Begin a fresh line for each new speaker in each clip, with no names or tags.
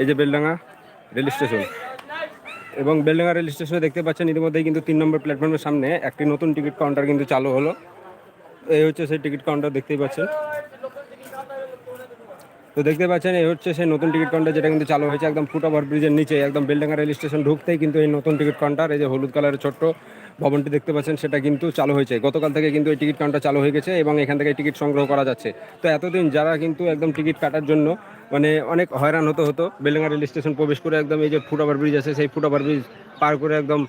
এই যে Beldanga rail station. এবং বেলডাঙ্গা রেল স্টেশনে দেখতে পাচ্ছেন ইতিমধ্যেই কিন্তু তিন নম্বর প্ল্যাটফর্মের সামনে একটি নতুন টিকিট কাউন্টার কিন্তু চালু হলো। এই হচ্ছে সেই টিকিট কাউন্টার দেখতেই পাচ্ছেন। তো দেখতে পাচ্ছেন, এই হচ্ছে সেই নতুন টিকিট কাউন্টার যেটা কিন্তু চালু হয়েছে একদম ফুট ওভার ব্রিজের নিচে। একদম বেলডাঙ্গা রেল স্টেশন ঢুকতেই কিন্তু এই নতুন টিকিট কাউন্টার, এই যে হলুদ কালারের ছোট্ট ভবনটি দেখতে পাচ্ছেন, সেটা কিন্তু চালু হয়েছে। গতকাল থেকে কিন্তু এই টিকিট কাউন্টার চালু হয়ে গেছে এবং এখান থেকে টিকিট সংগ্রহ করা যাচ্ছে। তো এতদিন যারা কিন্তু একদম টিকিট কাটার জন্য মানে অনেক হয়রান হতে হতো বেলেঙ্গা রেল স্টেশন প্রবেশ করে একদম এই যে ফুট ওভার ব্রিজ আছে, সেই ফুট ওভার ব্রিজ পার করে একদম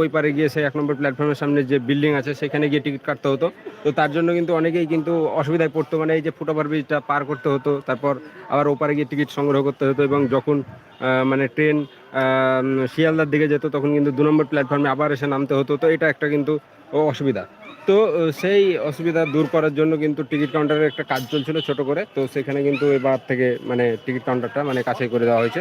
ওই পারে গিয়ে সেই এক নম্বর প্ল্যাটফর্মের সামনে যে বিল্ডিং আছে, সেখানে গিয়ে টিকিট কাটতে হতো। তো তার জন্য কিন্তু অনেকেই কিন্তু অসুবিধায় পড়তো মানে এই যে ফুট ওভার ব্রিজটা পার করতে হতো, তারপর আবার ওপারে গিয়ে টিকিট সংগ্রহ করতে হতো এবং যখন মানে ট্রেন শিয়ালদার দিকে যেত, তখন কিন্তু দু নম্বর প্ল্যাটফর্মে আবার এসে নামতে হতো। তো এটা একটা কিন্তু অসুবিধা। তো সেই অসুবিধা দূর করার জন্য কিন্তু টিকিট কাউন্টারের একটা কাজ চলছিল ছোট করে। তো সেখানে কিন্তু এবার থেকে মানে টিকিট কাউন্টারটা মানে কাছে করে দেওয়া হয়েছে।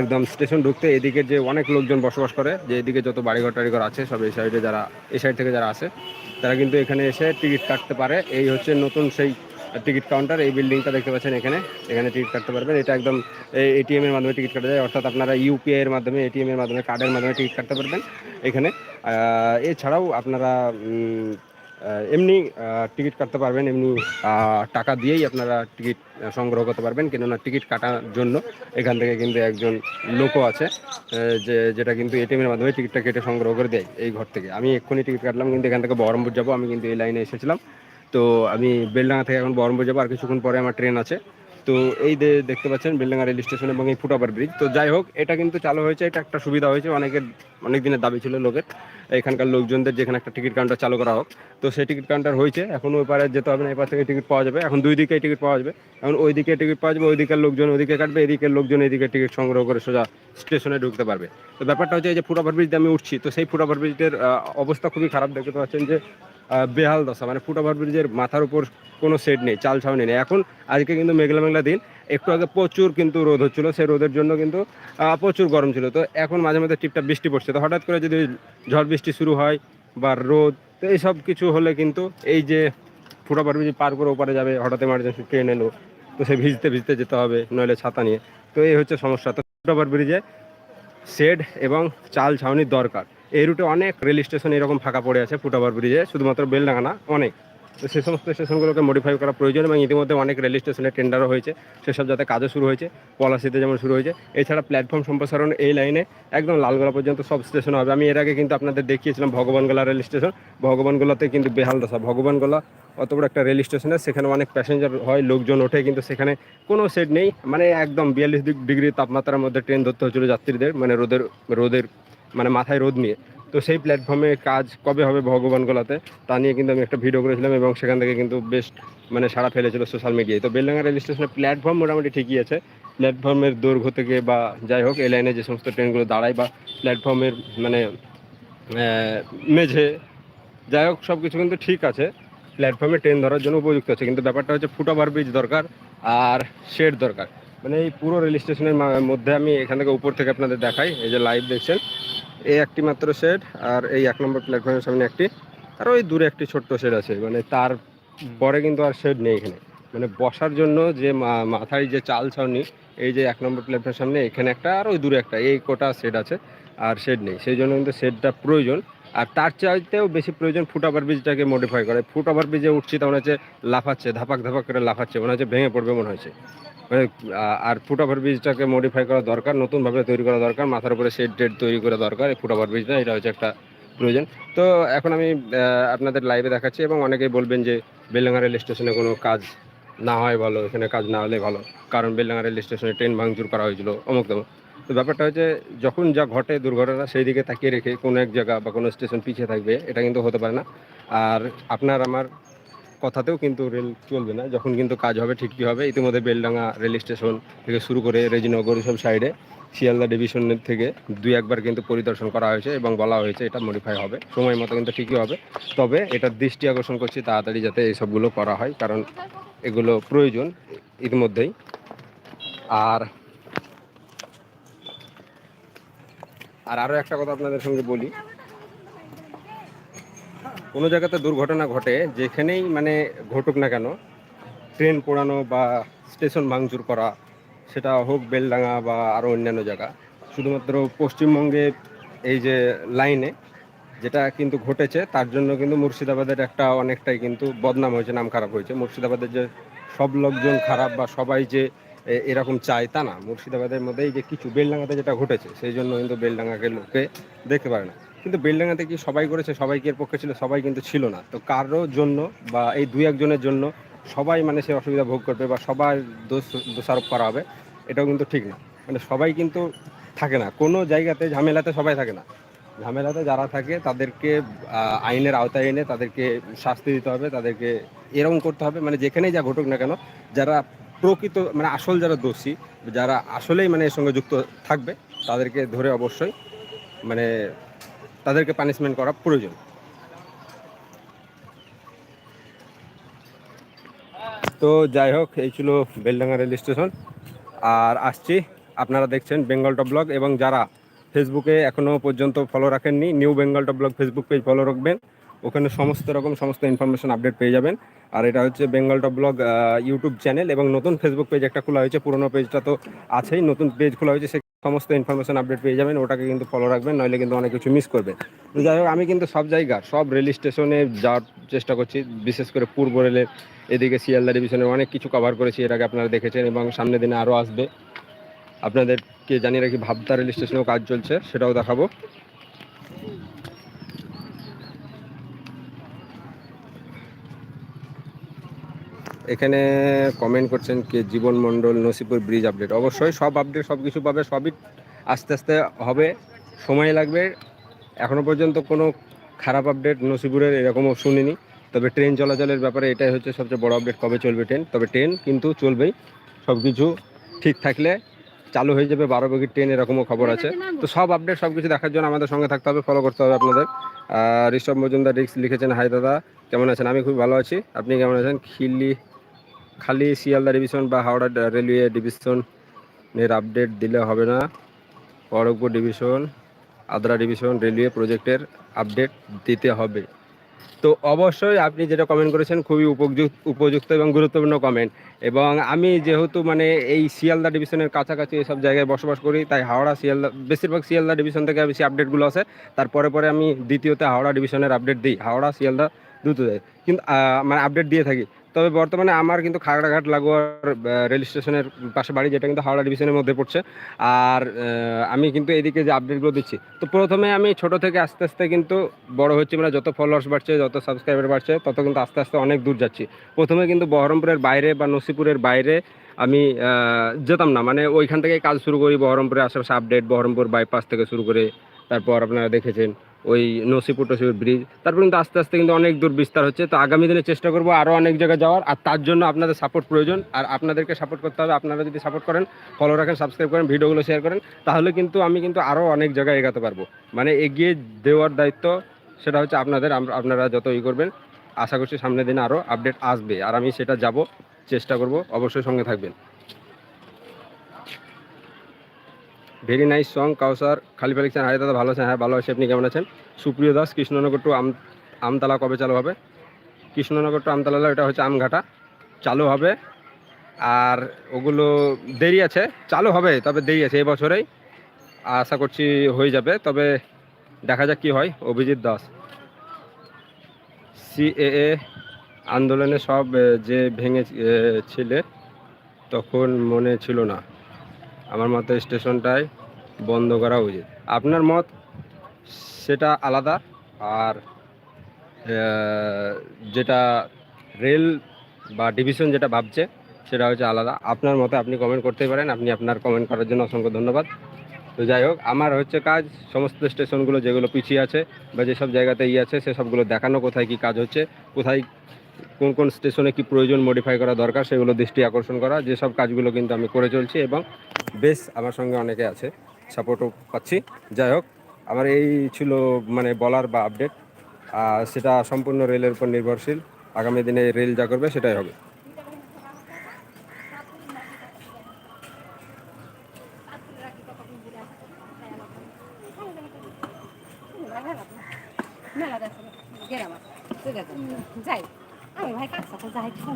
একদম স্টেশন ঢুকতে এদিকে যে অনেক লোকজন বসবাস করে, যে এদিকে যত বাড়িঘর টাড়িঘর আছে, সব এই সাইডে যারা, এই সাইড থেকে যারা আসে, তারা কিন্তু এখানে এসে টিকিট কাটতে পারে। এই হচ্ছে নতুন সেই টিকিট কাউন্টার, এই বিল্ডিংটা দেখতে পাচ্ছেন এখানে। এখানে টিকিট কাটতে পারবেন। এটা একদম এটিএম এর মাধ্যমে টিকিট কাটা যায়। অর্থাৎ আপনারা ইউপিআই এর মাধ্যমে এটিএম এর মাধ্যমে কার্ডের মাধ্যমে টিকিট কাটতে পারবেন এখানে। এছাড়াও আপনারা এমনি টিকিট কাটতে পারবেন, এমনি টাকা দিয়েই আপনারা টিকিট সংগ্রহ করতে পারবেন। কেননা টিকিট কাটার জন্য এখান থেকে কিন্তু একজন লোকও আছে যে, যেটা কিন্তু এটিএমের মাধ্যমে টিকিটটা কেটে সংগ্রহ করে দেয় এই ঘর থেকে। আমি এক্ষুনি টিকিট কাটলাম, কিন্তু এখান থেকে বহরমপুর যাব। আমি কিন্তু এই লাইনে এসেছিলাম। তো আমি বেলডাঙ্গা থেকে এখন বহরমপুর যাব। আর কিছুক্ষণ পরে আমার ট্রেন আছে। তো এই যে দেখতে পাচ্ছেন, বেলডাঙ্গা রেল স্টেশন এবং এই ফুটওভার ব্রিজ। তো যাই হোক, এটা কিন্তু চালু হয়েছে, এটা একটা সুবিধা হয়েছে, অনেকের অনেক দিনের দাবি ছিল লোকের। এখানকার লোকজনদের যেখানে একটা টিকিট কাউন্টার চালু করা হোক। তো সেই টিকিট কাউন্টার হয়েছে, এখন ওই পারে যেতে হবে না এপার থেকে টিকিট পাওয়া যাবে। এখন দুই দিকে টিকিট পাওয়া যাবে। এখন ওই দিকে টিকিট পাওয়া যাবে, ওই দিকের লোকজন ওইদিকে কাটবে এদিকের লোকজন এদিকে টিকিট সংগ্রহ করে সোজা স্টেশনে ঢুকতে পারবে। তো ব্যাপারটা হচ্ছে এই যে ফুটওভার ব্রিজ আমি উঠছি, তো সেই ফুটওভার ব্রিজের অবস্থা খুবই খারাপ। দেখতে পাচ্ছেন যে বেহাল দশা। মানে ফুটওভার ব্রিজের মাথার উপর কোনো সেট নেই, চাল ছাউনি নেই। এখন আজকে কিন্তু মেঘলা মেঘলা দিন। একটু আগে প্রচুর কিন্তু রোদ হচ্ছিল, সেই রোদের জন্য কিন্তু প্রচুর গরম ছিল। তো এখন মাঝে মাঝে টিপটা বৃষ্টি পড়ছে। তো হঠাৎ করে যদি ঝড় বৃষ্টি শুরু হয় বা রোদ, তো এইসব কিছু হলে কিন্তু এই যে ফুটওভার ব্রিজ পার করে ওপারে যাবে, হঠাৎ এমার্জেন্সি ট্রেন এলো, তো সে ভিজতে ভিজতে যেতে হবে, নইলে ছাতা নিয়ে। তো এই হচ্ছে সমস্যা। তো ফুটওভার ব্রিজে শেড এবং চাল ছাউনির দরকার। এই রুটে অনেক রেল স্টেশন এরকম ফাঁকা পড়ে আছে ফুটওভার ব্রিজে, শুধুমাত্র বেলডাঙ্গা না, অনেক। তো সেই সমস্ত স্টেশনগুলোকে মডিফাই করা প্রয়োজন এবং ইতিমধ্যে অনেক রেল স্টেশনে টেন্ডারও হয়েছে। সেসব যাতে কাজও শুরু হয়েছে, পলাশিতে যেমন শুরু হয়েছে। এছাড়া প্ল্যাটফর্ম সম্প্রসারণ এই লাইনে একদম লালগোলা পর্যন্ত সব স্টেশন হবে। আমি এর আগে কিন্তু আপনাদের দেখিয়েছিলাম ভগবানগোলা রেল স্টেশন। ভগবানগোলাতে কিন্তু বেহাল দশা। ভগবানগোলা অত বড় একটা রেল স্টেশনে সেখানে অনেক প্যাসেঞ্জার হয়, লোকজন ওঠে, কিন্তু সেখানে কোনো সেট নেই। মানে একদম বিয়াল্লিশ ডিগ্রি তাপমাত্রার মধ্যে ট্রেন ধরতে হচ্ছিল যাত্রীদের মানে রোদের রোদের মানে মাথায় রোদ নিয়ে। তো সেই প্ল্যাটফর্মে কাজ কবে হবে ভগবানগোলাতে তা নিয়ে কিন্তু আমি একটা ভিডিও করেছিলাম এবং সেখান থেকে কিন্তু বেশ মানে সারা ফেলেছিল সোশ্যাল মিডিয়ায় তো বেলডাঙ্গা রেল স্টেশনের প্ল্যাটফর্ম মোটামুটি ঠিকই আছে। প্ল্যাটফর্মের দৈর্ঘ্য থেকে বা যাই হোক, এই লাইনে যে সমস্ত ট্রেনগুলো দাঁড়ায় বা প্ল্যাটফর্মের মানে মেঝে, যাই হোক সব কিছু কিন্তু ঠিক আছে। প্ল্যাটফর্মে ট্রেন ধরার জন্য উপযুক্ত আছে। কিন্তু ব্যাপারটা হচ্ছে ফুটওভার ব্রিজ দরকার আর শেড দরকার। মানে এই পুরো রেল স্টেশনের মধ্যে আমি এখান থেকে উপর থেকে আপনাদের দেখাই, এই যে লাইভ দেখছেন। এই একটি মাত্র শেড আর এই এক নম্বর প্ল্যাটফর্মের সামনে একটি। আর ওই দূরে একটি ছোট্ট শেড আছে মানে তার পরে কিন্তু আর শেড নেই এখানে। মানে বসার জন্য যে মাথায় যে চাল ছাউনি এই যে এক নম্বর প্ল্যাটফর্মের সামনে এখানে একটা আর ওই দূরে একটা এই কোটা শেড আছে আর শেড নেই। সেই জন্য কিন্তু শেডটা প্রয়োজন। আর তার চাইতেও বেশি প্রয়োজন ফুট ওভার ব্রিজটাকে মডিফাই করে। ফুট ওভার ব্রিজে উঠছি তখন হচ্ছে লাফাচ্ছে ধাপাক ধাপাক করে লাফাচ্ছে মনে হচ্ছে ভেঙে পড়বে মনে হচ্ছে। আর ফুট ওভার ব্রিজটাকে মডিফাই করা দরকার, নতুনভাবে তৈরি করা দরকার, মাথার উপরে শেড টেড তৈরি করা দরকার, এই ফুট ওভার ব্রিজটা এটা হচ্ছে একটা প্রয়োজন। তো এখন আমি আপনাদের লাইভে দেখাচ্ছি এবং অনেকেই বলবেন যে বেলেঙ্গা রেল স্টেশনে কোনো কাজ না হয় ভালো, এখানে কাজ না হলে ভালো, কারণ বেলেঙ্গা রেল স্টেশনে ট্রেন ভাঙচুর করা হয়েছিল অমুক তমুক। তো ব্যাপারটা হচ্ছে, যখন যা ঘটে দুর্ঘটনা, সেই দিকে তাকিয়ে রেখে কোনো এক জায়গা বা কোনো স্টেশন পিছিয়ে থাকবে, এটা কিন্তু হতে পারে না। আর আপনার, আমার কথাতেও কিন্তু রেল চলবে না। যখন কিন্তু কাজ হবে, ঠিকই হবে। ইতিমধ্যে বেলডাঙ্গা রেল স্টেশন থেকে শুরু করে রেজিনগর সব সাইডে, শিয়ালদা ডিভিশনের থেকে দুই একবার কিন্তু পরিদর্শন করা হয়েছে এবং বলা হয়েছে এটা মডিফাই হবে। সময় মতো কিন্তু ঠিকই হবে। তবে এটার দৃষ্টি আকর্ষণ করছি তাড়াতাড়ি যাতে এইসবগুলো করা হয়, কারণ এগুলো প্রয়োজন ইতিমধ্যেই। আর আর আরও একটা কথা আপনাদের সঙ্গে বলি। কোনো জায়গাতে দুর্ঘটনা ঘটে, যেখানেই মানে ঘটুক না কেন, ট্রেন পোড়ানো বা স্টেশন ভাঙচুর করা, সেটা হোক বেলডাঙ্গা বা আরও অন্যান্য জায়গা, শুধুমাত্র পশ্চিমবঙ্গে এই যে লাইনে যেটা কিন্তু ঘটেছে, তার জন্য কিন্তু মুর্শিদাবাদের একটা অনেকটাই কিন্তু বদনাম হয়েছে নাম খারাপ হয়েছে। মুর্শিদাবাদের যে সব লোকজন খারাপ বা সবাই যে এরকম চায় তা না। মুর্শিদাবাদের মধ্যেই যে কিছু বেলডাঙ্গাতে যেটা ঘটেছে, সেই জন্য কিন্তু বেলডাঙ্গাকে লোকে দেখতে পারে না। কিন্তু বেলডাঙ্গাতে কি সবাই করেছে? সবাই কি এর পক্ষে ছিল? সবাই কিন্তু ছিল না। তো কারোর জন্য বা এই দুই একজনের জন্য সবাই মানে সে অসুবিধা ভোগ করবে বা সবার দোষ, দোষারোপ করা হবে, এটাও কিন্তু ঠিক না। মানে সবাই কিন্তু থাকে না। কোনো জায়গাতে ঝামেলাতে সবাই থাকে না। ঝামেলাতে যারা থাকে, তাদেরকে আইনের আওতায় এনে তাদেরকে শাস্তি দিতে হবে, তাদেরকে এরকম করতে হবে। মানে যেখানেই যা ঘটুক না কেন, যারা প্রকৃত মানে আসল যারা দোষী, যারা আসলেই মানে এর সঙ্গে যুক্ত থাকবে, তাদেরকে ধরে অবশ্যই মানে তাদেরকে পানিশমেন্ট করা প্রয়োজন। তো যাই হোক, এই ছিল বেলডাঙ্গা রেল স্টেশন। আর আসছি, আপনারা দেখছেন বেঙ্গল টপ ব্লগ, এবং যারা ফেসবুকে এখনও পর্যন্ত ফলো রাখেননি, new Bengal top blog Facebook page follow রাখবেন। ওখানে সমস্ত রকম, সমস্ত ইনফরমেশন আপডেট পেয়ে যাবেন। আর এটা হচ্ছে Bengal top blog YouTube channel এবং নতুন ফেসবুক পেজ একটা খোলা হয়েছে, পুরোনো পেজটা তো আছেই, নতুন পেজ খোলা হয়েছে, সে সমস্ত ইনফরমেশন আপডেট পেয়ে যাবেন, ওটাকে কিন্তু ফলো রাখবেন, নইলে কিন্তু অনেক কিছু মিস করবেন। তো যাই হোক, আমি কিন্তু সব জায়গার সব রেল স্টেশনে যাওয়ার চেষ্টা করছি, বিশেষ করে পূর্ব রেলের এদিকে শিয়ালদা ডিভিশনে অনেক কিছু কভার করেছি আগে আপনারা দেখেছেন এবং সামনের দিনে আরও আসবে। আপনাদেরকে জানিয়ে রাখি, ভাবতা রেল স্টেশনেও কাজ চলছে, সেটাও দেখাবো। এখানে কমেন্ট করছেন কে? জীবন মণ্ডল, নসিপুর ব্রিজ আপডেট অবশ্যই সব আপডেট সব কিছু পাবে, সবই আস্তে আস্তে হবে। সময় লাগবে। এখনও পর্যন্ত কোনো খারাপ আপডেট নসিপুরের এরকমও শুনিনি। তবে ট্রেন চলাচলের ব্যাপারে এটাই হচ্ছে সবচেয়ে বড় আপডেট কবে চলবে ট্রেন তবে ট্রেন কিন্তু চলবেই। সব কিছু ঠিক থাকলে চালু হয়ে যাবে। বারো বগির ট্রেন এরকমও খবর আছে। তো সব আপডেট সব কিছু দেখার জন্য আমাদের সঙ্গে থাকতে হবে ফলো করতে হবে আপনাদের। ঋষভ মজুমদার রিক্স লিখেছেন, হাই দাদা, কেমন আছেন? আমি খুব ভালো আছি। আপনি কেমন আছেন? খিল্লি খালি শিয়ালদা ডিভিশন বা হাওড়া রেলওয়ে ডিভিশনের আপডেট দিলে হবে না। Kharagpur division, Adra division railway প্রজেক্টের আপডেট দিতে হবে। তো অবশ্যই আপনি যেটা কমেন্ট করেছেন খুবই উপযুক্ত উপযুক্ত এবং গুরুত্বপূর্ণ কমেন্ট এবং আমি যেহেতু মানে এই শিয়ালদা ডিভিশনের কাছাকাছি এসব জায়গায় বসবাস করি, তাই হাওড়া, শিয়ালদা, বেশিরভাগ শিয়ালদা ডিভিশন থেকে বেশি আপডেটগুলো আসে তারপরে পরে আমি দ্বিতীয়তে হাওড়া ডিভিশনের আপডেট দিই। হাওড়া, শিয়ালদা দুটো দেয় কিন্তু মানে আপডেট দিয়ে থাকি। তবে বর্তমানে আমার কিন্তু খাগড়াঘাট লাগোয়ার রেল স্টেশনের পাশে বাড়ি, যেটা কিন্তু হাওড়া ডিভিশনের মধ্যে পড়ছে। আর আমি কিন্তু এদিকে যে আপডেটগুলো দিচ্ছি, তো প্রথমে আমি ছোট থেকে আস্তে আস্তে কিন্তু বড় হচ্ছে মানে যত ফলোয়ার্স বাড়ছে, যত সাবস্ক্রাইবার বাড়ছে, তত কিন্তু আস্তে আস্তে অনেক দূর যাচ্ছি। প্রথমে কিন্তু বহরমপুরের বাইরে বা নসিপুরের বাইরে আমি যেতাম না মানে ওইখান থেকে কাজ শুরু করি বহরমপুরে, আশেপাশে আপডেট বহরমপুর বাইপাস থেকে শুরু করে, তারপর আপনারা দেখেছেন। ওই নসিপুর টসিপুর ব্রিজ তারপর কিন্তু আস্তে আস্তে কিন্তু অনেক দূর বিস্তার হচ্ছে। তো আগামী দিনে চেষ্টা করব আরও অনেক জায়গায় যাওয়ার। আর তার জন্য আপনাদের সাপোর্ট প্রয়োজন। আর আপনাদেরকে সাপোর্ট করতে হবে। আপনারা যদি সাপোর্ট করেন ফলো রাখেন সাবস্ক্রাইব করেন, ভিডিওগুলো শেয়ার করেন, তাহলে কিন্তু আমি কিন্তু আরও অনেক জায়গায় এগাতে পারব। মানে এগিয়ে দেওয়ার দায়িত্ব সেটা হচ্ছে আপনাদের। আপনারা যত ই করবেন, আশা করছি সামনের দিনে আরও আপডেট আসবে। আর আমি সেটা যাব, চেষ্টা করব। অবশ্যই সঙ্গে থাকবেন। ভেরি নাইস সং কাউসার খালি লিখছেন হাই দাদা ভালো আছেন হ্যাঁ ভালো আছে। আপনি কেমন আছেন? সুপ্রিয় দাস, কৃষ্ণনগর টু আম আমতলা কবে চালু হবে? কৃষ্ণনগর টু আমতলা এটা হচ্ছে আমঘাটা। চালু হবে। আর ওগুলো দেরি আছে। চালু হবে, তবে দেরি আছে, এই বছরেই। আশা করছি হয়ে যাবে। তবে দেখা যাক কি হয়। অভিজিৎ দাস। সিএএ আন্দোলনে সব যে ভেঙে ছিলে, তখন মনে ছিল না। আমার মতে স্টেশনটাই বন্ধ করা উচিত। আপনার মত? সেটা আলাদা। আর যেটা রেল বা ডিভিশন যেটা ভাবছে, সেটা হচ্ছে আলাদা। আপনার মতে আপনি কমেন্ট করতেই পারেন। আপনি আপনার কমেন্ট করার জন্য অসংখ্য ধন্যবাদ। তো যাই হোক, আমার হচ্ছে কাজ সমস্ত স্টেশনগুলো যেগুলো পিছিয়ে আছে বা যেসব জায়গাতে ই আছে, সেসবগুলো দেখানো কোথায় কি কাজ হচ্ছে, কোথায় কোন কোন স্টেশনে কি প্রয়োজন মডিফাই করা দরকার সেগুলো দৃষ্টি আকর্ষণ করা, যেসব কাজগুলো কিন্তু আমি করে চলছি এবং বেশ আমার সঙ্গে অনেকে আছে সাপোর্টও পাচ্ছি। যাই হোক, আমার এই ছিল মানে বলার বা আপডেট সেটা সম্পূর্ণ রেলের উপর নির্ভরশীল। আগামী দিনে রেল যা করবে সেটাই হবে
মেলা দেখো গেলাম ঠিক আছে যাই আমি ভাই কাজ সাথে যাই শোনো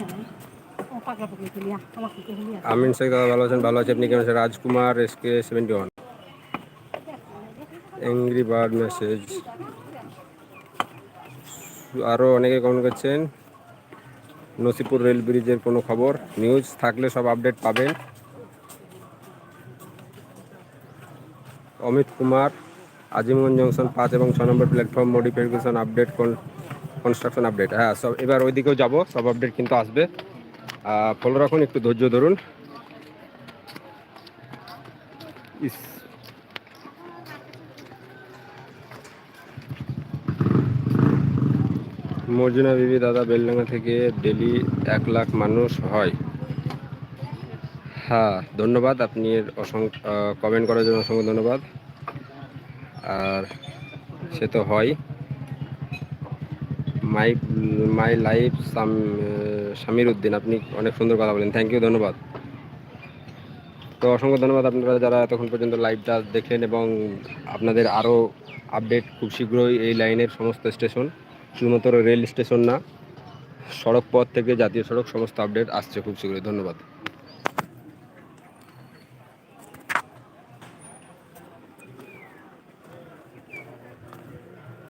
আমিন শেখ ভালো আছেন? ভালো আছে। আপনি কেমন আছেন? Rajkumar S K seventy one angry bird message আরও অনেকে কমেন্ট করছেন। নসিপুর রেল ব্রিজের কোনো খবর? নিউজ থাকলে সব আপডেট পাবেন। অমিত কুমার, আজিমগঞ্জ জংশন পাঁচ এবং ছ নম্বর platform modification update construction update হ্যাঁ সব এবার ওই দিকেও যাব, সব আপডেট কিন্তু আসবে। ফলো রাখুন, একটু ধৈর্য ধরুন। ইস। মর্জিনা বিবি, দাদা, বেলডাঙ্গা থেকে ডেলি এক লাখ মানুষ হয়। হ্যাঁ ধন্যবাদ, আপনি অসংখ্য কমেন্ট করার জন্য অসংখ্য ধন্যবাদ। আর সে তো হয়। My my life Samir Uddin, আপনি অনেক সুন্দর কথা বলেন। থ্যাংক ইউ ধন্যবাদ। তো অসংখ্য ধন্যবাদ আপনারা যারা এতক্ষণ পর্যন্ত লাইভটা দেখলেন এবং আপনাদের আরও আপডেট খুব শীঘ্রই এই লাইনের সমস্ত স্টেশন শুধুমাত্র রেল স্টেশন না সড়ক পথ থেকে জাতীয় সড়ক সমস্ত আপডেট আসছে খুব শীঘ্রই। ধন্যবাদ।